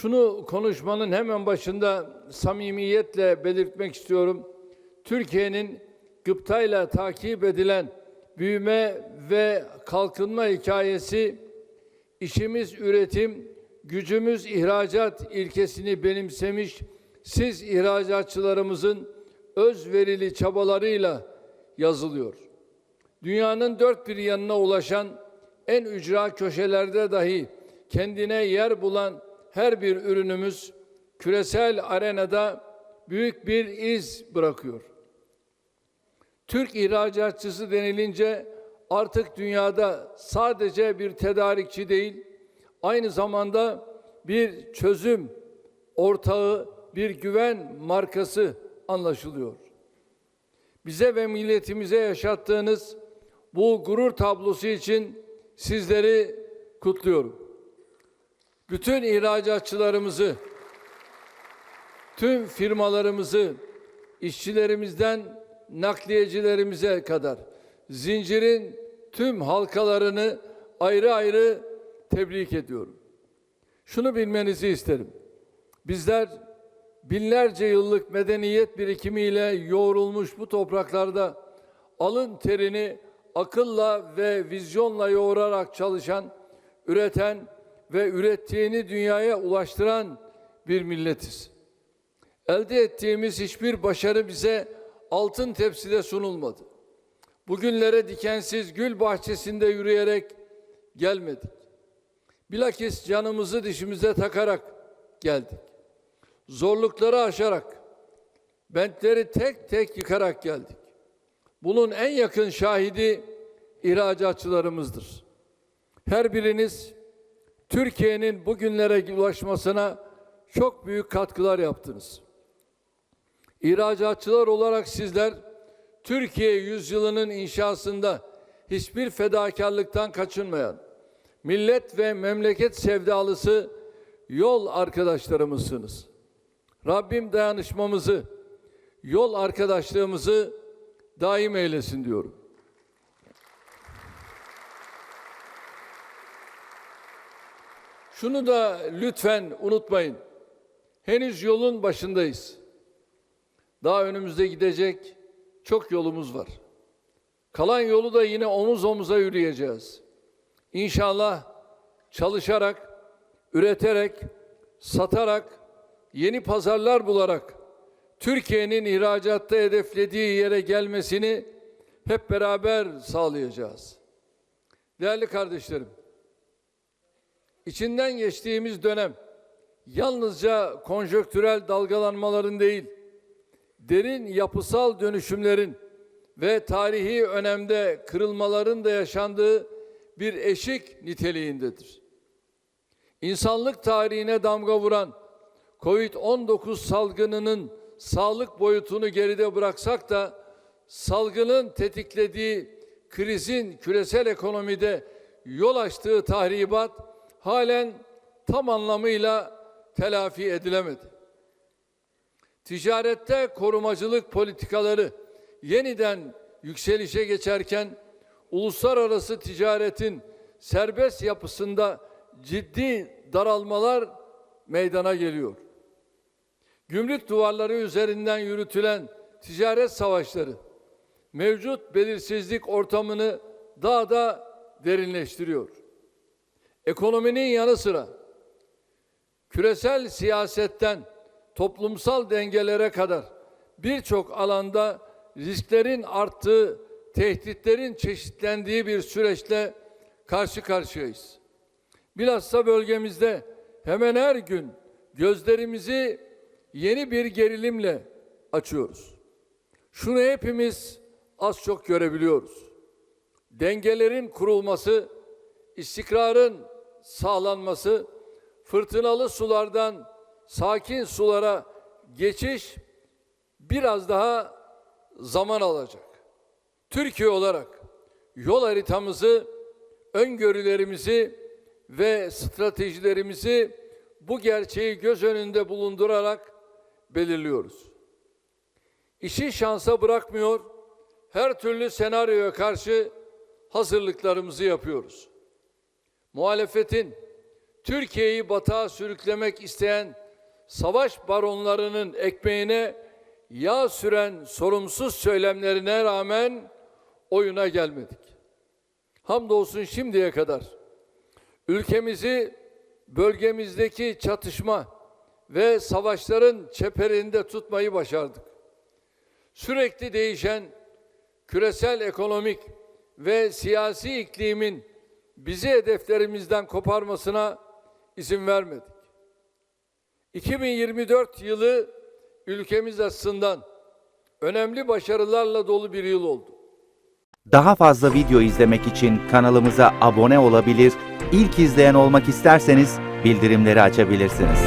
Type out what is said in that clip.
Şunu konuşmanın hemen başında samimiyetle belirtmek istiyorum. Türkiye'nin gıptayla takip edilen büyüme ve kalkınma hikayesi işimiz üretim, gücümüz ihracat ilkesini benimsemiş siz ihracatçılarımızın özverili çabalarıyla yazılıyor. Dünyanın dört bir yanına ulaşan en ücra köşelerde dahi kendine yer bulan her bir ürünümüz küresel arenada büyük bir iz bırakıyor. Türk ihracatçısı denilince artık dünyada sadece bir tedarikçi değil, aynı zamanda bir çözüm ortağı, bir güven markası anlaşılıyor. Bize ve milletimize yaşattığınız bu gurur tablosu için sizleri kutluyorum. Bütün ihracatçılarımızı, tüm firmalarımızı, işçilerimizden nakliyecilerimize kadar zincirin tüm halkalarını ayrı ayrı tebrik ediyorum. Şunu bilmenizi isterim. Bizler binlerce yıllık medeniyet birikimiyle yoğrulmuş bu topraklarda alın terini akılla ve vizyonla yoğurarak çalışan, üreten ve ürettiğini dünyaya ulaştıran bir milletiz. Elde ettiğimiz hiçbir başarı bize altın tepside sunulmadı. Bugünlere dikensiz gül bahçesinde yürüyerek gelmedik. Bilakis canımızı dişimize takarak geldik. Zorlukları aşarak, bentleri tek tek yıkarak geldik. Bunun en yakın şahidi ihracatçılarımızdır. Her biriniz Türkiye'nin bugünlere ulaşmasına çok büyük katkılar yaptınız. İhracatçılar olarak sizler Türkiye yüzyılının inşasında hiçbir fedakarlıktan kaçınmayan, millet ve memleket sevdalısı yol arkadaşlarımızsınız. Rabbim dayanışmamızı, yol arkadaşlığımızı daim eylesin diyorum. Şunu da lütfen unutmayın. Henüz yolun başındayız. Daha önümüzde gidecek çok yolumuz var. Kalan yolu da yine omuz omuza yürüyeceğiz. İnşallah çalışarak, üreterek, satarak, yeni pazarlar bularak Türkiye'nin ihracatta hedeflediği yere gelmesini hep beraber sağlayacağız. Değerli kardeşlerim, içinden geçtiğimiz dönem yalnızca konjöktürel dalgalanmaların değil, derin yapısal dönüşümlerin ve tarihi önemde kırılmaların da yaşandığı bir eşik niteliğindedir. İnsanlık tarihine damga vuran COVID-19 salgınının sağlık boyutunu geride bıraksak da salgının tetiklediği krizin küresel ekonomide yol açtığı tahribat halen tam anlamıyla telafi edilemedi. Ticarette korumacılık politikaları yeniden yükselişe geçerken uluslararası ticaretin serbest yapısında ciddi daralmalar meydana geliyor. Gümrük duvarları üzerinden yürütülen ticaret savaşları mevcut belirsizlik ortamını daha da derinleştiriyor. Ekonominin yanı sıra küresel siyasetten toplumsal dengelere kadar birçok alanda risklerin arttığı, tehditlerin çeşitlendiği bir süreçle karşı karşıyayız. Bilhassa bölgemizde hemen her gün gözlerimizi yeni bir gerilimle açıyoruz. Şunu hepimiz az çok görebiliyoruz. Dengelerin kurulması, istikrarın sağlanması, fırtınalı sulardan sakin sulara geçiş biraz daha zaman alacak. Türkiye olarak yol haritamızı, öngörülerimizi ve stratejilerimizi bu gerçeği göz önünde bulundurarak belirliyoruz. İşi şansa bırakmıyor, her türlü senaryoya karşı hazırlıklarımızı yapıyoruz. Muhalefetin Türkiye'yi batağa sürüklemek isteyen savaş baronlarının ekmeğine yağ süren sorumsuz söylemlerine rağmen oyuna gelmedik. Hamdolsun şimdiye kadar ülkemizi bölgemizdeki çatışma ve savaşların çeperinde tutmayı başardık. Sürekli değişen küresel ekonomik ve siyasi iklimin bizi hedeflerimizden koparmasına izin vermedik. 2024 yılı ülkemiz açısından önemli başarılarla dolu bir yıl oldu. Daha fazla video izlemek için kanalımıza abone olabilir, ilk izleyen olmak isterseniz bildirimleri açabilirsiniz.